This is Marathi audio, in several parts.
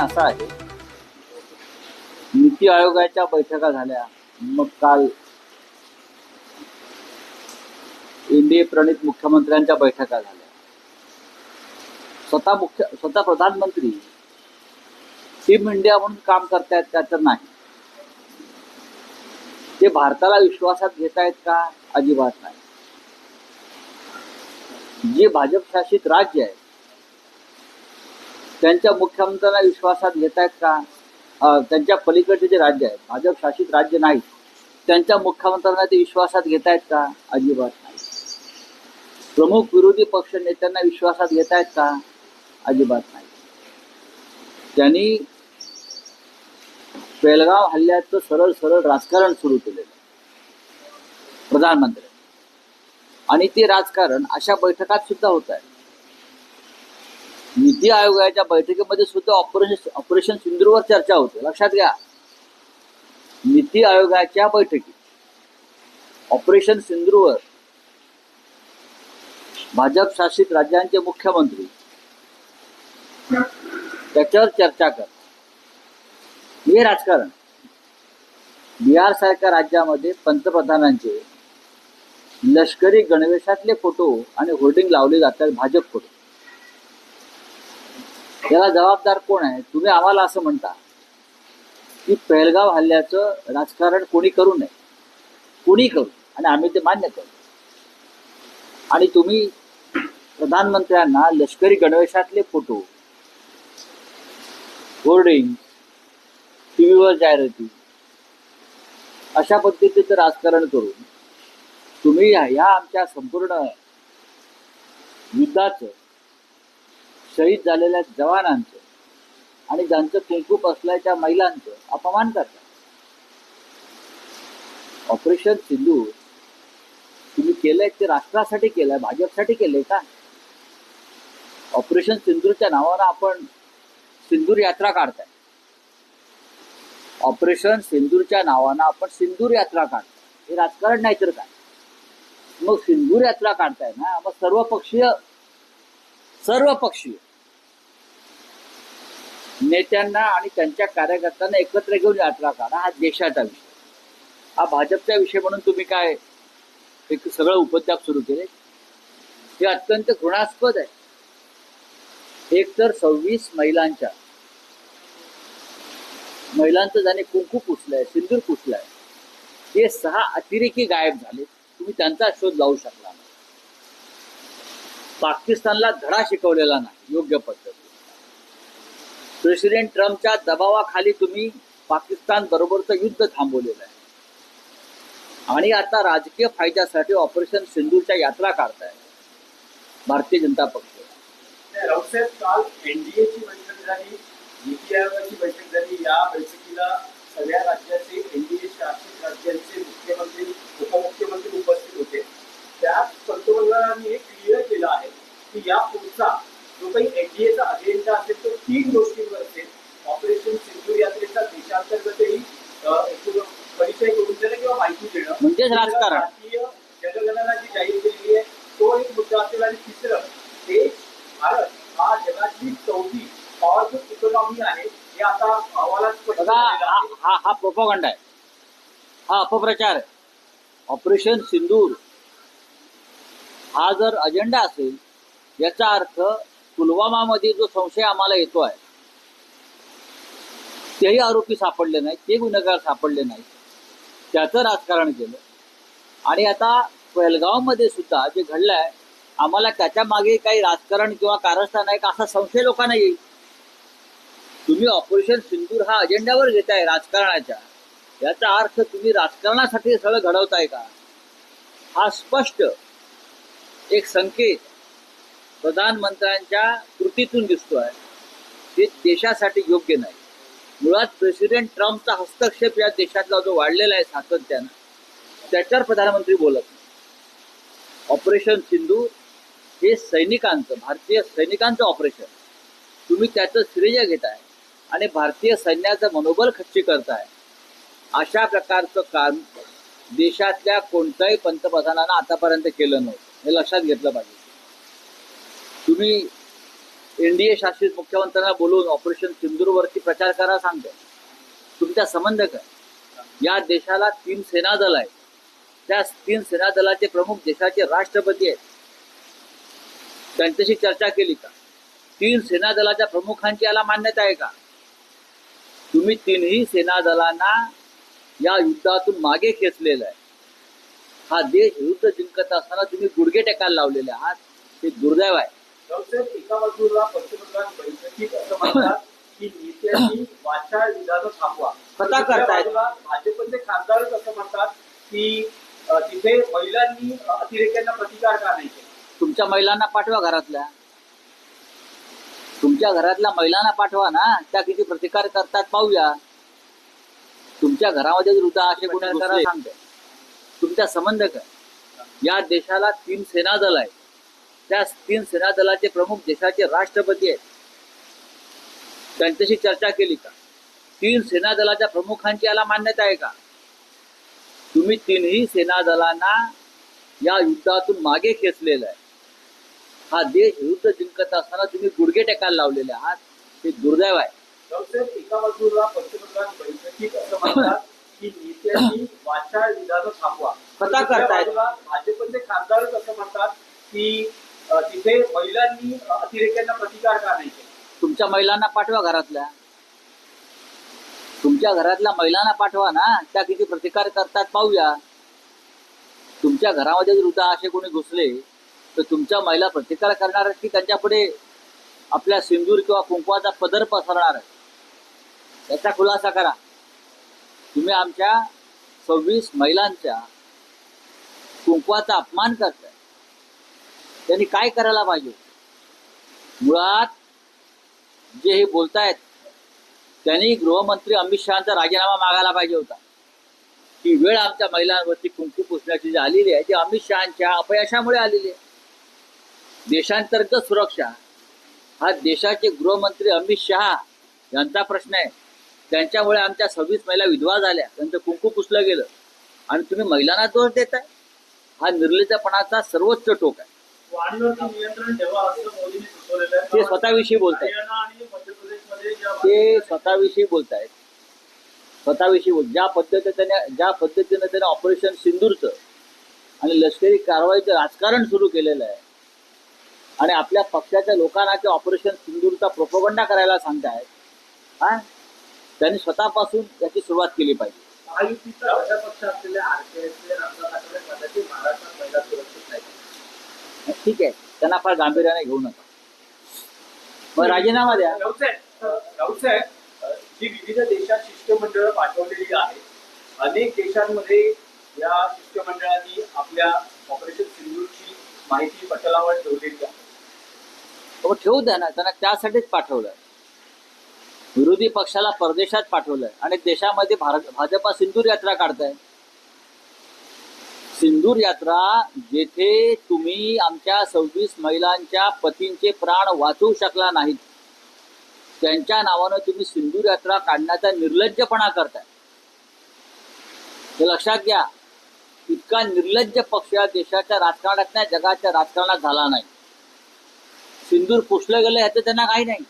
असा आहे. नीती आयोगाच्या बैठका झाल्या. मग काल एनडीए प्रणित मुख्यमंत्र्यांच्या बैठका झाल्या. स्वतः मुख्य स्वतः प्रधानमंत्री टीम इंडिया म्हणून काम करतायत का तर नाही. ते भारताला विश्वासात घेत आहेत का? अजिबात नाही. जे भाजप शासित राज्य आहे त्यांच्या मुख्यमंत्र्यांना विश्वासात घेत आहेत का त्यांच्या पलीकडचे जे राज्य आहेत भाजप शासित राज्य नाही त्यांच्या मुख्यमंत्र्यांना ते विश्वासात घेत आहेत का? अजिबात नाही. प्रमुख विरोधी पक्ष नेत्यांना विश्वासात घेत आहेत का? अजिबात नाही. त्यांनी बेळगाव हल्ल्याचं सरळ सरळ राजकारण सुरू केलेलं प्रधानमंत्री. आणि ते राजकारण अशा बैठकात सुद्धा होत आहे. नीती आयोगाच्या बैठकीमध्ये सुद्धा ऑपरेशन ऑपरेशन सिंधूरवर चर्चा होते. लक्षात घ्या. नीती आयोगाच्या बैठकीत ऑपरेशन सिंधूरवर भाजप शासित राज्यांचे मुख्यमंत्री त्याच्यावर चर्चा कर हे राजकारण. बिहार सारख्या राज्यामध्ये पंतप्रधानांचे लष्करी गणवेशातले फोटो आणि होर्डिंग लावले जातात भाजप फोटो याला जबाबदार कोण आहे? तुम्ही आम्हाला असं म्हणता की पेहलगाव हल्ल्याचं राजकारण कोणी करू नये. कोणी करू? आणि आम्ही ते मान्य करू. आणि तुम्ही प्रधानमंत्र्यांना लष्करी गणवेशातले फोटो होर्डिंग टी व्हीवर जाहिराती अशा पद्धतीचं राजकारण करून तुम्ही या ह्या आमच्या संपूर्ण युद्धाचं शहीद झालेल्या जवानांचं आणि ज्यांचं कुंकूप असल्याच्या महिलांचं अपमान करतात. ऑपरेशन सिंधू तुम्ही केलंय ते राष्ट्रासाठी केलंय भाजपसाठी केलंय का? ऑपरेशन सिंधूरच्या नावानं आपण सिंदूर यात्रा काढताय. ऑपरेशन सिंदूरच्या नावानं आपण सिंदूर यात्रा काढताय. हे राजकारण नाही तर काय? मग सिंदूर यात्रा काढताय ना मग सर्वपक्षीय सर्व पक्षीय. नेत्यांना आणि त्यांच्या कार्यकर्त्यांना एकत्र घेऊन यात्रा काढा हा देशाचा विषय. हा भाजपचा विषय म्हणून तुम्ही काय एक सगळं उपद्याप सुरू केले? हे अत्यंत घृणास्पद आहे. एक तर सव्वीस महिलांच्या महिलांचं ज्याने कुंकू पुसलंय सिंदूर पुसलाय हे सहा अतिरेकी गायब झाले. तुम्ही त्यांचा शोध लावू शकला. पाकिस्तानला धडा शिकवलेला नाही योग्य पद्धत. प्रेसिडेंट ट्रम्पच्या दबावाखाली तुम्ही पाकिस्तान बरोबरचं युद्ध थांबवलेलं आहे. आणि आता राजकीय फायद्यासाठी ऑपरेशन सिंधूरच्या यात्रा काढताय. भारतीय जनता पक्ष. राऊतसाहेब काल एनडीएची बैठक झाली नीती आयोगाची बैठक झाली. या बैठकीला सगळ्या राज्याचे एनडीए शासित राज्यांचे मुख्यमंत्री उपमुख्यमंत्री उपस्थित होते. त्यात पंतप्रधानांनी हे क्लिअर केलं आहे की या पुढचा जो काही एनडीएचा अजेंडा असेल तो तीन गोष्टींवर असेल. ऑपरेशन सिंधू यात्रेचा देशांतर्गतही परिचय करून देणं किंवा माहिती देणं. म्हणजेच राजकारण. जनगणना जी जाहीर केलेली आहे तो एक मुद्दा असेल आणि तिसरं देश भारत हा जगातली चौथी पॉवरफुल इकॉनॉमी आहे हे आता अहवालात हा हा प्रोपोगंडा आहे. हा अपप्रचार ऑपरेशन सिंदूर हा जर अजेंडा असेल याचा अर्थ पुलवामामध्ये जो संशय आम्हाला येतो आहे तेही आरोपी सापडले नाहीत ते गुन्हेगार सापडले नाहीत. त्याचं राजकारण केलं. आणि आता पहलगावमध्ये सुद्धा जे घडलंय आम्हाला त्याच्यामागे काही राजकारण किंवा कारस्थान आहे का असा संशय लोकांना येईल. तुम्ही ऑपरेशन सिंदूर हा अजेंड्यावर घेताय राजकारणाच्या. याचा अर्थ तुम्ही राजकारणासाठी सगळं घडवताय का? हा स्पष्ट एक संकेत प्रधानमंत्र्यांच्या कृतीतून दिसतो आहे. ते देशासाठी योग्य नाही. मुळात प्रेसिडेंट ट्रम्पचा हस्तक्षेप या देशातला जो वाढलेला आहे सातत्यानं त्याच्यावर प्रधानमंत्री बोलत नाही ऑपरेशन सिंधू हे सैनिकांचं भारतीय सैनिकांचं ऑपरेशन. तुम्ही त्याचं श्रेय घेताय आणि भारतीय सैन्याचं मनोबल खच्ची करताय. अशा प्रकारचं काम देशातल्या कोणत्याही पंतप्रधानांना आतापर्यंत केलं नव्हतं. हे लक्षात घेतलं पाहिजे. तुम्ही एनडीए शासित मुख्यमंत्र्यांना बोलून ऑपरेशन सिंदूरवरती प्रचार करा सांगते तुमचा संबंध काय? या देशाला तीन सेना दल आहेत. त्या तीन सेना दलाचे प्रमुख देशाचे राष्ट्रपती आहेत. त्यांच्याशी चर्चा केली का? तीन सेना दलाच्या प्रमुखांची याला मान्यता आहे का? तुम्ही तीनही सेना दलांना या युद्धातून मागे खेचलेलं आहे. हा देश युद्ध जिंकत असताना तुम्ही गुडघे टेकायला लावलेले आहात. हे दुर्दैव आहे. एका बाजूला पंतप्रधान बैठकीत असं म्हणतात की नेत्यांनी विधानं थांबवा. दुसऱ्या करतायत. भाजपचे खासदारच असं म्हणतात की तिथे महिलांनी अतिरेक्यांना प्रतिकार का नाही तुमच्या महिलांना पाठवा घरातल्या. तुमच्या घरातल्या महिलांना पाठवा ना. त्या किती प्रतिकार करतात पाहूया. तुमच्या घरामध्ये उद्या असे गुन्हे करा सांगते तुमचा संबंध काय? या देशाला तीन सेना दल आहे त्या तीन सेना दलाचे प्रमुख देशाचे राष्ट्रपती आहेत. त्यांच्याशी चर्चा केली का? तीन सेना दलाच्या प्रमुखांची याला मान्यता आहे का? तुम्ही तीनही सेना दलांना या युद्धातून मागे खेचलेलं आहे. हा देश युद्ध जिंकत असताना तुम्ही गुडघे टेकायला लावलेले आहात. हे दुर्दैव आहे. एका बाजूला पंतप्रधान बैठकीत असं म्हणतात की नेत्यांनी विधानं थांबवा. दुसऱ्या करतायत. भाजपचे खासदारच असं म्हणतात की तिथे महिलांनी अतिरेक्यांना प्रतिकार का नाही तुमच्या महिलांना पाठवा घरातल्या. तुमच्या घरातल्या महिलांना पाठवा ना. त्या किती प्रतिकार करतात पाहूया. तुमच्या घरामध्ये जर उद्या असे कोणी घुसले तर तुमच्या महिला प्रतिकार करणार आहेत की त्यांच्या पुढे आपल्या सिंदूर किंवा कुंकवाचा पदर पसरणार आहे त्याचा खुलासा करा. तुम्ही आमच्या सव्वीस महिलांच्या कुंकवाचा अपमान करताय. त्यांनी काय करायला पाहिजे? मुळात जे हे बोलतायत त्यांनी गृहमंत्री अमित शहाचा राजीनामा मागायला पाहिजे होता. ही वेळ आमच्या महिलांवरती कुंकू पुसण्याची जी आलेली आहे ती अमित शहाच्या अपयशामुळे आलेली आहे. देशांतर्गत सुरक्षा हा देशाचे गृहमंत्री अमित शहा यांचा प्रश्न आहे. त्यांच्यामुळे आमच्या सव्वीस महिला विधवा झाल्या त्यांचं कुंकू पुसलं गेलं. आणि तुम्ही महिलांना दोष देताय? हा निर्लज्जपणाचा सर्वोच्च टोक आहे. ते स्वतःविषयी बोलतायत. ज्या ते स्वतःविषयी बोलतायत. स्वतःविषयी बोल ज्या पद्धतीने त्याने ज्या पद्धतीने त्याने ऑपरेशन सिंदूरचं आणि लष्करी कारवाईचं राजकारण सुरू केलेलं आहे आणि आपल्या पक्षाच्या लोकांना ते ऑपरेशन सिंदूरचा प्रोपगंडा करायला सांगतायत हा? त्यांनी स्वतःपासून याची सुरुवात केली पाहिजे. ठीक आहे. त्यांना फार गांभीर्याने घेऊ नका. मग राजीनामा द्या. जी विविध देशात शिष्टमंडळं पाठवलेली आहेत अनेक देशांमध्ये या शिष्टमंडळांनी आपल्या ऑपरेशन सिंधूरची माहिती पटलावर ठेवलेली आहे. मग ठेवू द्या ना. त्यांना त्यासाठीच पाठवलंय विरोधी पक्षाला परदेशात पाठवलंय आणि देशामध्ये भारत भाजपा सिंदूर यात्रा काढताय. सिंदूर यात्रा जेथे तुम्ही आमच्या सव्वीस महिलांच्या पतींचे प्राण वाचवू शकला नाहीत त्यांच्या नावानं तुम्ही सिंदूर यात्रा काढण्याचा निर्लज्जपणा करताय. हे लक्षात घ्या इतका निर्लज्ज पक्ष या देशाच्या राजकारणात नाही जगाच्या राजकारणात झाला नाही. सिंदूर पुसलं गेलं ह्याचं त्यांना काही नाही.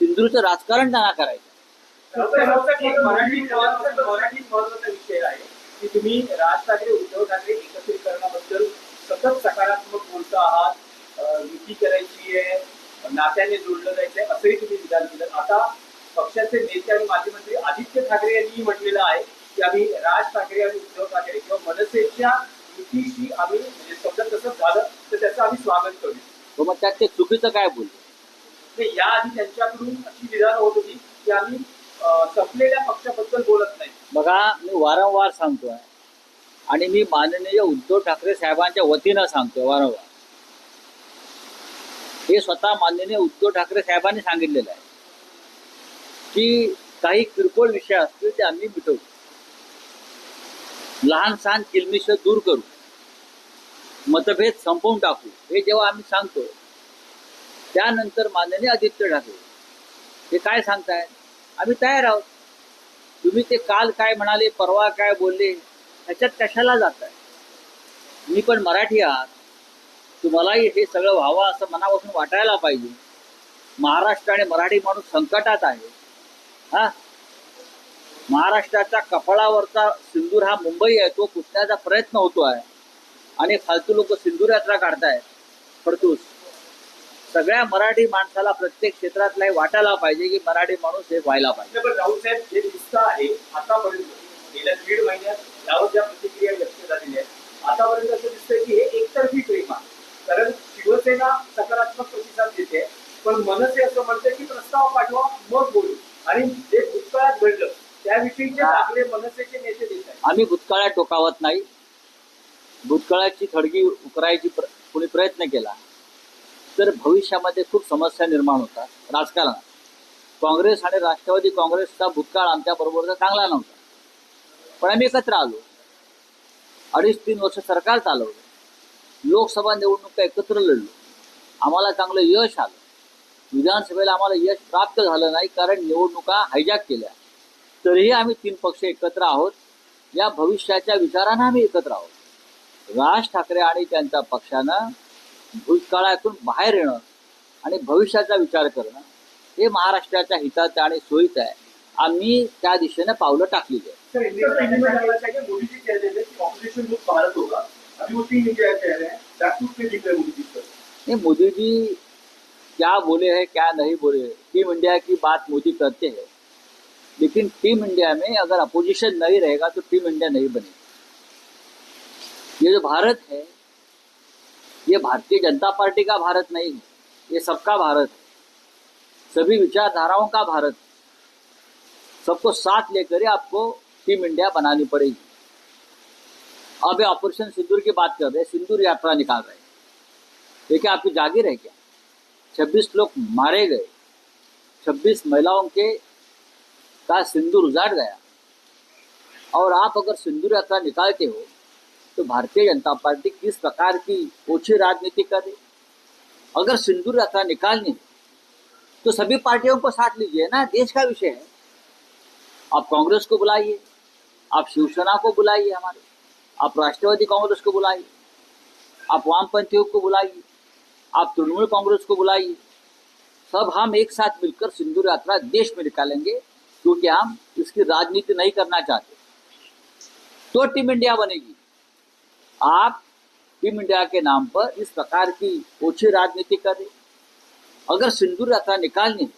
सिंदूरचं राजकारण त्यांना करायचं. विषय आहे की तुम्ही राज ठाकरे उद्धव ठाकरे एकत्रीकरणाबद्दल सतत सकारात्मक बोलता आहात. अ, युती करायची आहे नात्याने जोडलं जायचंय असंही तुम्ही विधान केलं. आता पक्षाचे नेते आणि माजी मंत्री आदित्य ठाकरे यांनी म्हटलेलं आहे की आम्ही राज ठाकरे आणि उद्धव ठाकरे किंवा मनसेच्या युतीशी आम्ही म्हणजे समजा तसं झालं तर त्याचं आम्ही स्वागत करू. मग त्यात ते चुकीचं काय बोलले? ते याआधी त्यांच्याकडून अशी विधान होत होती की आम्ही संपलेल्या पक्षाबद्दल बोलत नाही. बघा मी वारंवार सांगतोय. आणि मी माननीय उद्धव ठाकरे साहेबांच्या वतीनं सांगतोय वारंवार. हे स्वतः माननीय उद्धव ठाकरे साहेबांनी सांगितलेलं आहे की काही किरकोळ विषय असतील ते आम्ही मिटवू. लहान सहान किलमिश दूर करू. मतभेद संपवून टाकू. हे जेव्हा आम्ही सांगतो त्यानंतर माननीय आदित्य ठाकरे. ते काय सांगतायत? आम्ही तयार आहोत. तुम्ही ते काल काय म्हणाले परवा काय बोलले ह्याच्यात कशाला जात आहे मी पण मराठी आहात. तुम्हालाही हे सगळं व्हावं असं मनापासून वाटायला पाहिजे. महाराष्ट्र आणि मराठी माणूस संकटात आहे. हा? महाराष्ट्राच्या कपाळावरचा सिंदूर हा मुंबई आहे तो पुसण्याचा प्रयत्न होतो आहे आणि फालतू लोक सिंदूर यात्रा काढतायत. परतूस. सगळ्या मराठी माणसाला प्रत्येक क्षेत्रातला हे वाटायला पाहिजे की मराठी माणूस हे व्हायला पाहिजे. पण राहुल साहेब जे दिसत आहे आतापर्यंत गेल्या दीड महिन्यात यावर ज्या प्रतिक्रिया व्यक्त झालेल्या आहेत आतापर्यंत असं दिसतंय की हे एकतर्फी प्रेम आहे. कारण शिवसेना सकारात्मक प्रतिसाद देते पण मनसे असं म्हणते की प्रस्ताव पाठवा मग बोलू. आणि जे भूतकाळात घडलं त्याविषयीचे दाखले मनसेचे नेते देत आहेत. आम्ही भूतकाळात टोकावत नाही. भूतकाळाची थडगी उकरायची प्र कोणी प्रयत्न केला. तर भविष्यामध्ये खूप समस्या निर्माण होतात राजकारणात काँग्रेस आणि राष्ट्रवादी काँग्रेसचा भूतकाळ आमच्याबरोबरचा चांगला नव्हता. पण आम्ही एकत्र आलो. अडीच तीन वर्ष सरकार चालवलं. लोकसभा निवडणुका एकत्र लढलो. आम्हाला चांगलं यश आलं. विधानसभेला आम्हाला यश प्राप्त झालं नाही कारण निवडणुका हायजॅक केल्या. तरीही आम्ही तीन पक्ष एकत्र आहोत. या भविष्याच्या विचारानं आम्ही एकत्र आहोत. राज ठाकरे आणि त्यांच्या पक्षानं भूतकाळातून बाहेर येणं आणि भविष्याचा विचार करणं हे महाराष्ट्राच्या हिताचं आणि सोयीचं आहे. आम्ही त्या दिशेनं पावलं टाकलेली आहे सर इंडिया मोदी जी कह रहे थे कि ऑपरेशन मुक्त भारत होगा अभी वो टीम इंडिया कह रहे हैं बैकफुट पे दिख रहे हैं मोदी जी सर. नहीं मोदी जी क्या बोले हैं क्या नहीं बोले हैं. टीम इंडिया की बात मोदी करते हैं. लेकिन टीम इंडिया में अगर अपोजिशन नहीं रहेगा तो टीम इंडिया नहीं बनेगी. ये जो भारत है ये भारतीय जनता पार्टी का भारत नहीं है ये सबका भारत, सभी विचारधाराओं का भारत। सबको साथ लेकर आपको टीम इंडिया बनानी पड़ेगी। अब ये ऑपरेशन सिंदूर की बात कर रहे हैं, सिंदूर यात्रा निकाल रहे हैं। आपकी जागीर है क्या? छब्बीस लोग मारे गए। छब्बीस महिलाओं के का सिंदूर उजाड़ गया। और आप अगर सिंदूर यात्रा निकालते हो तो भारतीय जनता पार्टी किस प्रकार की ओछी राजनीति करे अगर सिंदूर यात्रा निकालनी तो सभी पार्टियों को साथ लीजिए ना, देश का विषय है। आप कांग्रेस को बुलाइए, आप शिवसेना को बुलाइए हमारे, आप राष्ट्रवादी कांग्रेस को बुलाइए, आप वामपंथियों को बुलाइए, आप तृणमूल कांग्रेस को बुलाइए, सब हम एक साथ मिलकर सिंदूर यात्रा देश में निकालेंगे, क्योंकि हम इसकी राजनीति नहीं करना चाहते। तो टीम इंडिया बनेगी। आप टीम इंडिया के नाम पर इस प्रकार की ओछी राजनीति करें अगर सिंदूर यात्रा निकालनी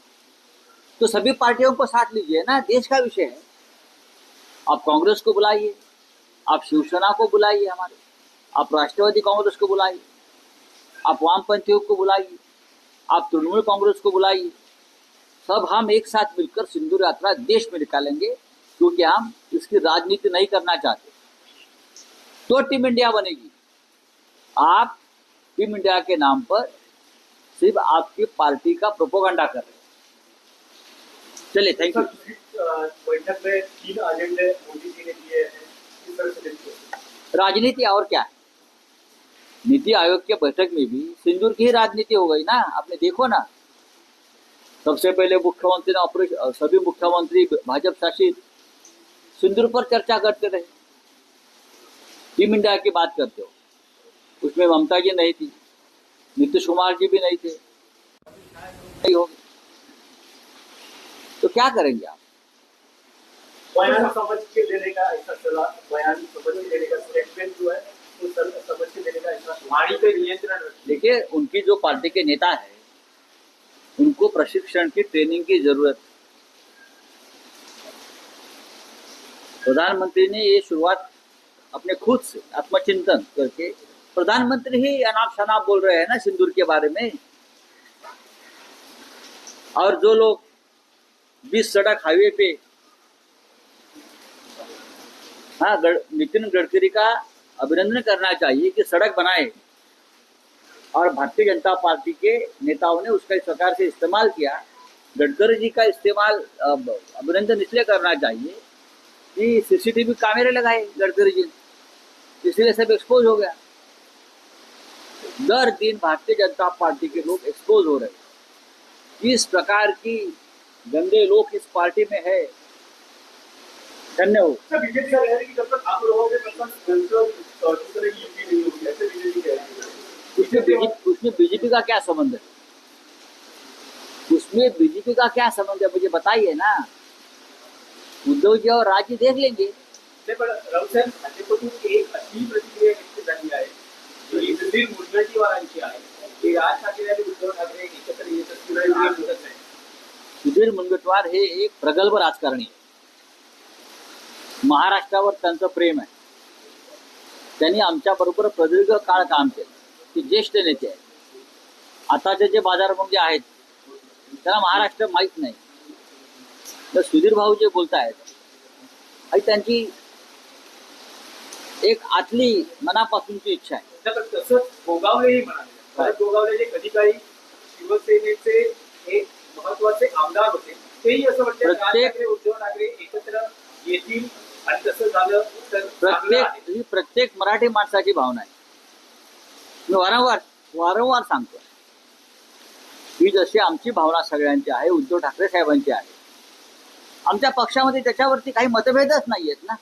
तो सभी पार्टियों को साथ लीजिए ना, देश का विषय है। आप कांग्रेस को बुलाइए, आप शिवसेना को बुलाइए हमारे, आप राष्ट्रवादी कांग्रेस को बुलाइए, आप वामपंथियों को बुलाइए, आप तृणमूल कांग्रेस को बुलाइए, सब हम एक साथ मिलकर सिंदूर यात्रा देश में निकालेंगे, क्योंकि हम इसकी राजनीति नहीं करना चाहते। तो टीम इंडिया बनेगी। आप टीम इंडिया के नाम पर सिर्फ़ आपकी पार्टी का प्रोपोगंडा कर रहे चलिए थैंक यू बैठक में तीन एजेंडे मोदी जी ने दिए हैं। राजनीति और क्या? है नीति आयोग के बैठक में भी सिंदूर की राजनीति हो गई ना? आपने देखो ना। सबसे पहले मुख्यमंत्री ने ऑपरेशन सभी मुख्यमंत्री भाजपा शासित सिंदूर पर चर्चा करते रहे। टीम इंडिया की बात करते हो। उसमें ममता जी नहीं थी नीतीश कुमार जी भी नहीं थे। नहीं हो तो क्या करेंगे आप? बयान समझ के देने का ऐसा बयान समझ के देने का स्टेटमेंट जो है वो सर- समझ के देने का ऐसा वाणी पे नियंत्रण रखिए। देखिए उनकी जो पार्टी के नेता है उनको प्रशिक्षण की ट्रेनिंग की ज़रूरत है। प्रधानमंत्री ने ये शुरुआत अपने खुद से आत्मचिंतन करके, प्रधानमंत्री ही अनाप शनाप बोल रहे हैं ना सिंदूर के बारे में। और जो लोग बीस सड़क हाईवे पे हाँ नितिन गडकरी का अभिनंदन करना चाहिए कि सड़क बनाए। और भारतीय जनता पार्टी के नेताओं ने उसका इस प्रकार से इस्तेमाल किया। गडकरी जी का इस्तेमाल अभिनंदन इसलिए करना चाहिए कि सीसीटीवी कैमरे लगाए गडकरी जी। ने इसलिए सब एक्सपोज हो गया। दर दिन भारतीय जनता पार्टी के लोग एक्सपोज हो रहे हैं। किस प्रकार की गंदे लोग इस पार्टी में है? उसमें बीजेपी उसमें बीजेपी का क्या संबंध है? उसमें बीजेपी का क्या संबंध है? मुझे बताइए ना। उद्धव जी और राज्य देख लेंगे। नाही पण राऊसाहेब भाजपकडून एक अशी प्रतिक्रिया व्यक्त झाली आहे जी सुधीर मुनगंटीवारांची आहे. की राज ठाकरे आणि उद्धव ठाकरे एकत्र येत असतील नाही. सुधीर मुनगंटीवार हे एक प्रगल्भ राजकारणी आहे. महाराष्ट्रावर त्यांचं प्रेम आहे. त्यांनी आमच्या बरोबर प्रदीर्घ काळ काम केलं. ते ज्येष्ठ नेते आहेत. आताचे जे बाजारभंगे आहेत त्यांना महाराष्ट्र माहीत नाही. तर सुधीर भाऊ जे बोलत आहेत आणि त्यांची एक आतली मनापासूनची इच्छा आहे. तसंच गोगावलेही म्हणाले परत गोगावले जे कधी काळी शिवसेनेचे एक महत्त्वाचे आमदार होते तेही असं म्हणतात प्रत्येक- उद्धव ठाकरे एकत्र येतील आणि तसं झालं तर प्रत्येक. ही प्रत्येक मराठी माणसाची भावना आहे. मी वारंवार वारंवार सांगतो. ही जशी आमची भावना सगळ्यांची आहे उद्धव ठाकरे साहेबांची आहे. आमच्या पक्षामध्ये त्याच्यावरती काही मतभेदच नाही आहेत ना?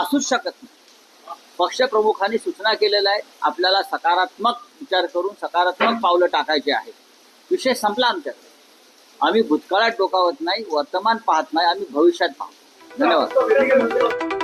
असूच शकत नाही. पक्षप्रमुखांनी सूचना केलेल्या आहेत. आपल्याला सकारात्मक विचार करून सकारात्मक पावलं टाकायचे आहे विषय संपला आमच्याकडे आम्ही भूतकाळात डोकावत नाही वर्तमान पाहत नाही आम्ही भविष्यात पाहतो. धन्यवाद.